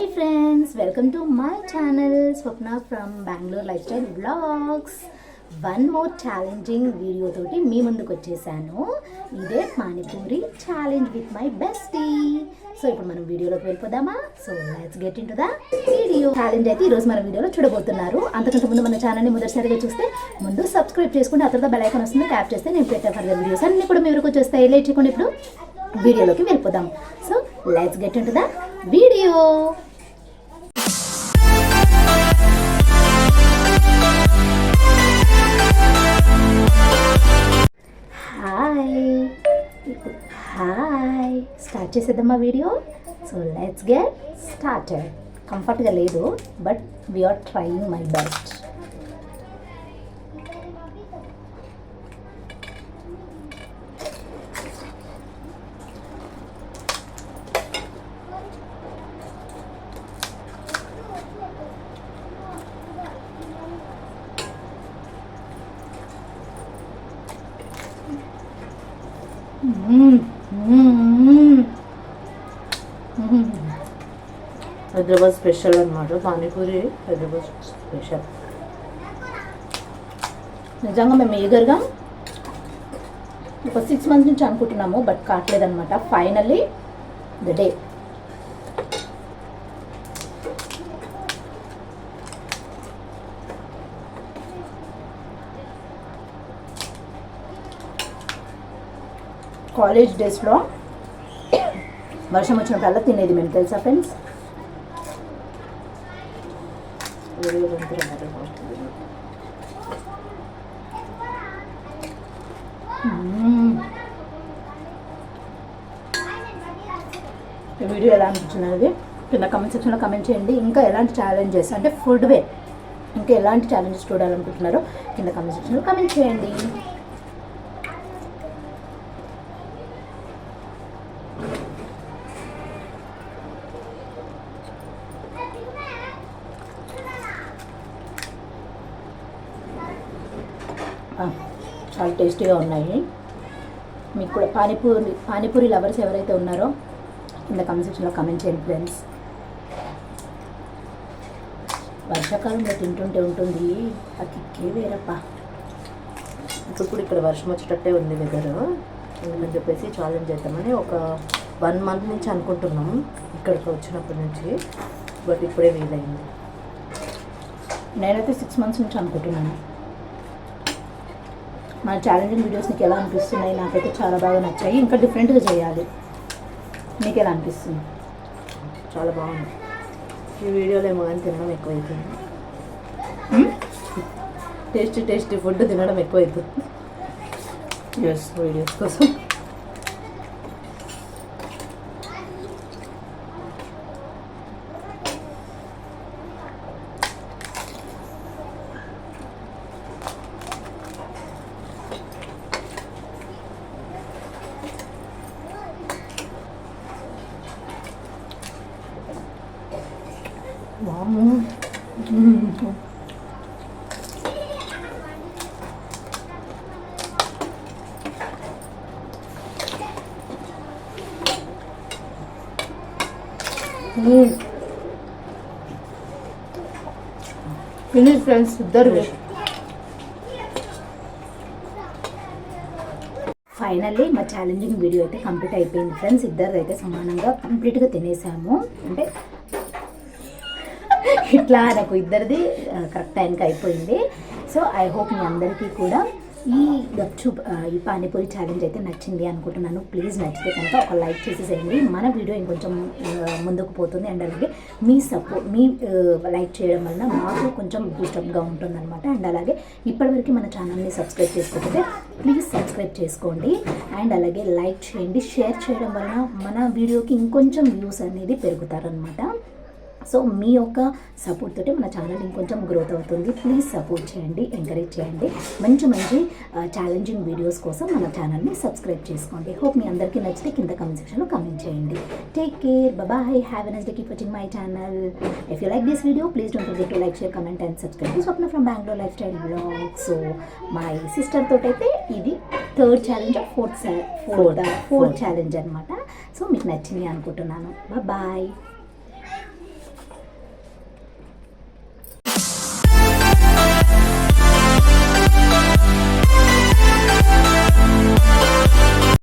Hi friends welcome to my channel Swapna from Bengaluru lifestyle blogs one more challenging వీడియోతోటి మీ ముందుకు వచ్చేసాను. ఇదే panipuri challenge with my bestie so ఇప్పుడు మనం వీడియోలోకి వెళ్ళిపోదామా? So let's get into the video challenge అయితే ఈరోజు మన వీడియోలో చూడబోతున్నారు. అంతకంటే ముందు మన ఛానల్ని మొదటిసారిగా చూస్తే ముందు సబ్స్క్రైబ్ చేసుకుంటే ఆ తర్వాత బెల్ ఐకాన్ వస్తుంది ట్యాప్ చేస్తే నేను పెట్టే ఫర్దర్ వీడియోస్ అన్ని కూడా మీ వరకు వచ్చేస్తాయి. లేట్ చేయకుండా ఇప్పుడు వీడియోలోకి వెళ్ళిపోదాం. So let's get into the video hi start చేసేద్దామా video so let's get started కంఫర్ట్గా లేదు but we are trying my best Hyderabad special అనమాట పానీపూరి హైదరాబాద్ స్పెషల్. నిజంగా మేము ఈగర్గా ఒక సిక్స్ మంత్స్ నుంచి అనుకుంటున్నాము బట్ కావట్లేదనమాట ఫైనల్లీ ద డే కాలేజ్ డేస్లో వర్షం వచ్చినప్పుడల్లా తినేది మేము తెలుసా ఫ్రెండ్స్? వీడియో ఎలా అనిపించింది అనేది కింద కమెంట్ సెక్షన్లో కమెంట్ చేయండి. ఇంకా ఎలాంటి ఛాలెంజెస్ అంటే ఫుడ్ వే ఇంకా ఎలాంటి ఛాలెంజెస్ చూడాలనుకుంటున్నారో కింద కమెంట్ సెక్షన్లో కమెంట్ చేయండి. చాలా టేస్టీగా ఉన్నాయి. మీకు కూడా పానీపూరి పానీపూరి లవర్స్ ఎవరైతే ఉన్నారో కింద కమెంట్ సెక్షన్లో కమెంట్ చేయండి ఫ్రెండ్స్ వర్షాకాలంలో తింటుంటే ఉంటుంది. ఆ కిక్కే వేరప్ప ఇప్పుడు కూడా ఇక్కడ వర్షం వచ్చేటట్టే ఉంది వెదర్ అందుకని చెప్పేసి ఛాలెంజ్ చేద్దామని ఒక వన్ మంత్ నుంచి అనుకుంటున్నాం ఇక్కడికి వచ్చినప్పటి నుంచి. బట్ ఇప్పుడే వీలైంది. నేనైతే సిక్స్ మంత్స్ నుంచి అనుకుంటున్నాను. మన ఛాలెంజింగ్ వీడియోస్ నీకు ఎలా అనిపిస్తున్నాయి? నాకైతే చాలా బాగా నచ్చాయి. ఇంకా డిఫరెంట్గా చేయాలి. నీకు ఎలా అనిపిస్తుంది? చాలా బాగుంది. ఈ వీడియోలో ఏమో కానీ తినడం ఎక్కువైతుంది టేస్టీ టేస్టీ ఫుడ్ తినడం ఎక్కువైతుంది ఎస్ వీడియోస్ కోసం. వాము. ఫినిష్ ఫ్రెండ్స్ ఇద్దరు. ఫైనల్లీ మా ఛాలెంజింగ్ వీడియో అయితే కంప్లీట్ అయిపోయింది ఫ్రెండ్స్. ఇద్దరు అయితే సమానంగా కంప్లీట్గా తినేసాము. అంటే ఇట్లా నాకు ఇద్దరిది కరెక్ట్ టైంకి అయిపోయింది. సో ఐ హోప్ మీ అందరికీ కూడా ఈ గప్చూప్ ఈ పానీపూరి ఛాలెంజ్ అయితే నచ్చింది అనుకుంటున్నాను. ప్లీజ్ నచ్చితే కనుక ఒక లైక్ చేసేసేయండి. మన వీడియో ఇంకొంచెం ముందుకు పోతుంది. అండ్ అలాగే మీ సపోర్ట్ మీ లైక్ చేయడం వలన మాకు కొంచెం బూస్టప్గా ఉంటుందన్నమాట. అండ్ అలాగే ఇప్పటివరకు మన ఛానల్ని సబ్స్క్రైబ్ చేసుకోకపోతే ప్లీజ్ సబ్స్క్రైబ్ చేసుకోండి. అండ్ అలాగే లైక్ చేయండి. షేర్ చేయడం వలన మన వీడియోకి ఇంకొంచెం వ్యూస్ అనేది పెరుగుతారనమాట సో మీ యొక్క సపోర్ట్ తోటి మన ఛానల్ ఇంకొంచెం గ్రోత్ అవుతుంది. ప్లీజ్ సపోర్ట్ చేయండి ఎంకరేజ్ చేయండి. మంచి మంచి ఛాలెంజింగ్ వీడియోస్ కోసం మన ఛానల్ని సబ్స్క్రైబ్ చేసుకోండి. హోప్ మీ అందరికీ నచ్చితే కింద కమెంట్ సెక్షన్లో కమెంట్ చేయండి. Take care bye have a nice day keep watching my channel if you like this video please don't forget to like share comment and subscribe Swapna from Bengaluru lifestyle blog so my sister తోటైతే ఇది third challenge fourth fourth fourth challenge అనమాట so మీకు నచ్చింది అనుకుంటున్నాను. Bye